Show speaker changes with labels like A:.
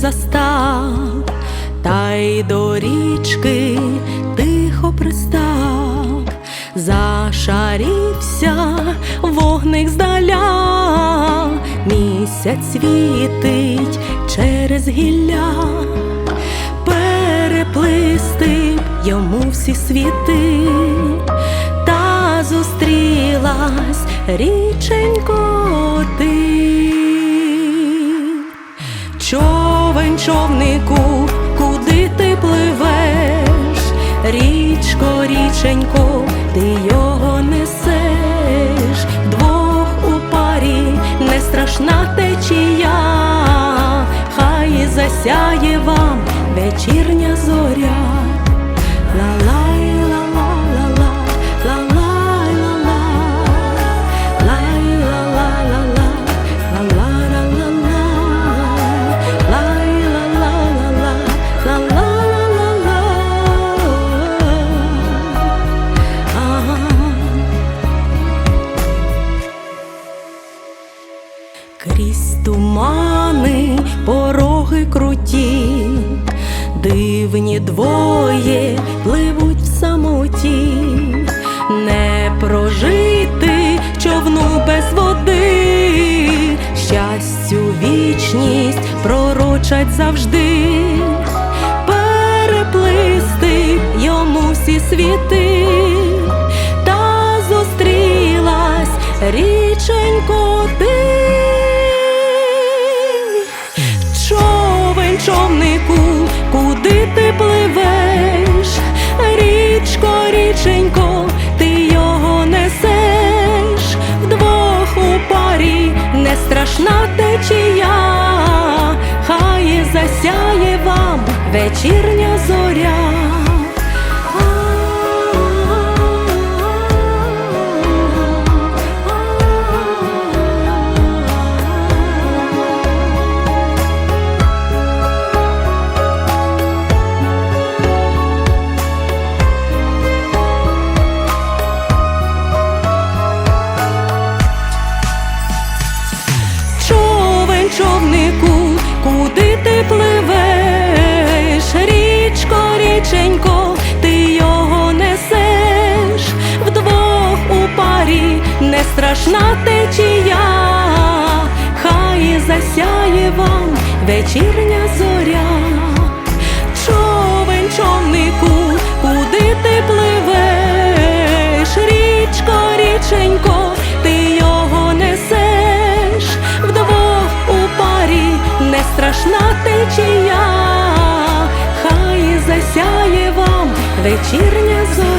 A: застав, та й до річки тихо пристав, зашарівся вогник здаля, місяць світить через гілля, переплисти йому всі світи, та зустрілась річенько ти. Човнику, куди ти пливеш? Річко, річенько, ти його несеш, двох у парі не страшна течія, хай засяє вам вечірня зоря. Ла-лай, Крізь тумани, пороги круті, дивні двоє пливуть в самоті, не прожити човну без води, щастю вічність пророчать завжди, переплисти йому всі світи, не страшна течія, хай засяє вам вечірня зоря. Куди ти пливеш? Річко, річенько, ти його несеш, вдвох у парі не страшна течія, хай засяє вам вечірня зоря. Вечірня зоря.